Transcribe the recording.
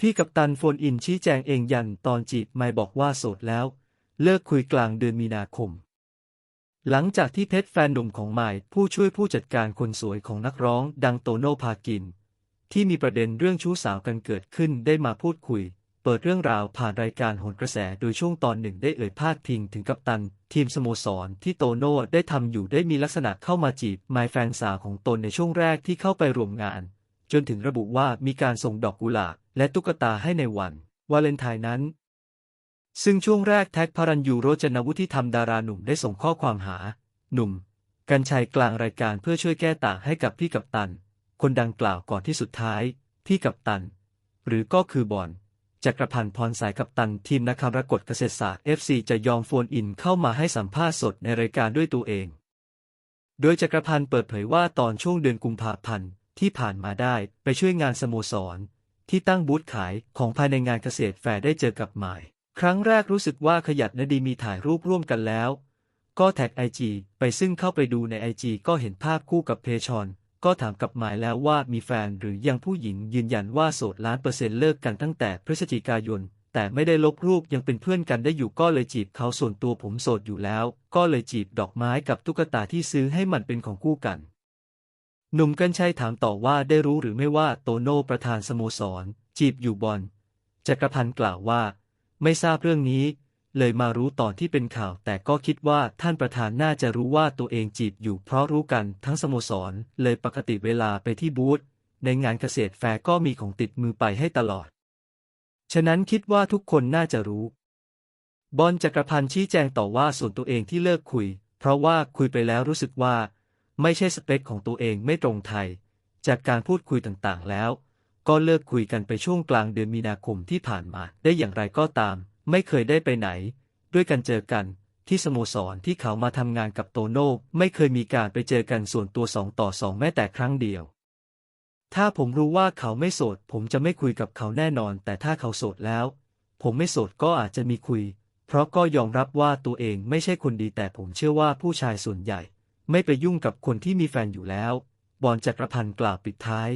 พี่กัปตันโฟนอินชี้แจงเองยันตอนจีบไม่บอกว่าโสดแล้ว เลิกคุยกลางเดือนมีนาคม หลังจากที่เพชรแฟนหนุ่มของไมค์ผู้ช่วยผู้จัดการคนสวยของนักร้องดังโตโน่พากิน ที่มีประเด็นเรื่องชู้สาวกันเกิดขึ้นได้มาพูดคุย เปิดเรื่องราวผ่านรายการหนกระแสโดยช่วงตอนหนึ่งได้เอ่ยพาดพิงถึงกัปตัน ทีมสโมสรที่โตโน่ได้ทำอยู่ได้มีลักษณะเข้ามาจีบไมค์แฟนสาวของตนในช่วงแรกที่เข้าไปร่วมงาน จนถึงระบุว่ามีการส่งดอกกุหลาบและตุ๊กตาให้ในวัน วาเลนไทน์นั้น ซึ่งช่วงแรกแท็กพารันยูโรจนวุฒิธรรมดาราหนุ่มได้ส่งข้อความหา หนุ่ม กัญชัยกลางรายการเพื่อช่วยแก้ต่างให้กับพี่กัปตัน คนดังกล่าวก่อนที่สุดท้าย พี่กัปตัน หรือก็คือบอลจักรพันธ์พรสายกัปตันทีมนักรกฎเกษตรศาสตร์ FC จะยอมโฟนอินเข้ามาให้สัมภาษณ์สดในรายการด้วยตัวเอง โดยจักรพันธ์เปิดเผยว่าตอนช่วงเดือนกุมภาพันธ์ ที่ผ่านมาได้ไปช่วยงานสโมสร ที่ตั้งบูธขายของภายในงานเกษตรแฟร์ได้เจอกับหมาย ครั้งแรกรู้สึกว่าขยันและดีมีถ่ายรูปร่วมกันแล้ว ก็แท็กไอจีไปซึ่งเข้าไปดูในไอจีก็เห็นภาพคู่กับเพชอน ก็ถามกับหมายแล้วว่ามีแฟนหรือยังผู้หญิงยืนยันว่าโสดล้านเปอร์เซ็นต์เลิกกันตั้งแต่พฤศจิกายนแต่ไม่ได้ลบรูปยังเป็นเพื่อนกันได้อยู่ก็เลยจีบเขาส่วนตัวผมโสดอยู่แล้ว ก็เลยจีบดอกไม้กับตุ๊กตาที่ซื้อให้มันเป็นของคู่กัน หนุ่มกัญชัยถามต่อว่าได้รู้หรือไม่ว่าโตโน่ประธานสโมสร จีบอยู่บอลจักรพันธ์กล่าวว่า ไม่ทราบเรื่องนี้ เลยมารู้ตอนที่เป็นข่าว แต่ก็คิดว่าท่านประธานน่าจะรู้ว่าตัวเองจีบอยู่เพราะรู้กันทั้งสโมสร เลยปกติเวลาไปที่บูธในงานเกษตรแฟร์ก็มีของติดมือไปให้ตลอด ฉะนั้นคิดว่าทุกคนน่าจะรู้ บอลจักรพันธ์ชี้แจงต่อว่าส่วนตัวเองที่เลิกคุย เพราะว่าคุยไปแล้วรู้สึกว่า ไม่ใช่สเปคของตัวเองไม่ตรงไทย จากการพูดคุยต่างๆแล้ว ก็เลิกคุยกันไปช่วงกลางเดือนมีนาคมที่ผ่านมา ได้อย่างไรก็ตาม ไม่เคยได้ไปไหน ด้วยกันเจอกัน ที่สโมสรที่เขามาทำงานกับโตโน่ไม่เคยมีการไปเจอกันส่วนตัวสองต่อสองแม้แต่ครั้งเดียว ถ้าผมรู้ว่าเขาไม่โสด ผมจะไม่คุยกับเขาแน่นอน แต่ถ้าเขาโสดแล้ว ผมไม่โสดก็อาจจะมีคุย เพราะก็ยอมรับว่าตัวเองไม่ใช่คนดีแต่ผมเชื่อว่าผู้ชายส่วนใหญ่ ไม่ไปยุ่งกับคนที่มีแฟนอยู่แล้ว บอลจักรพันธ์กล่าวปิดท้าย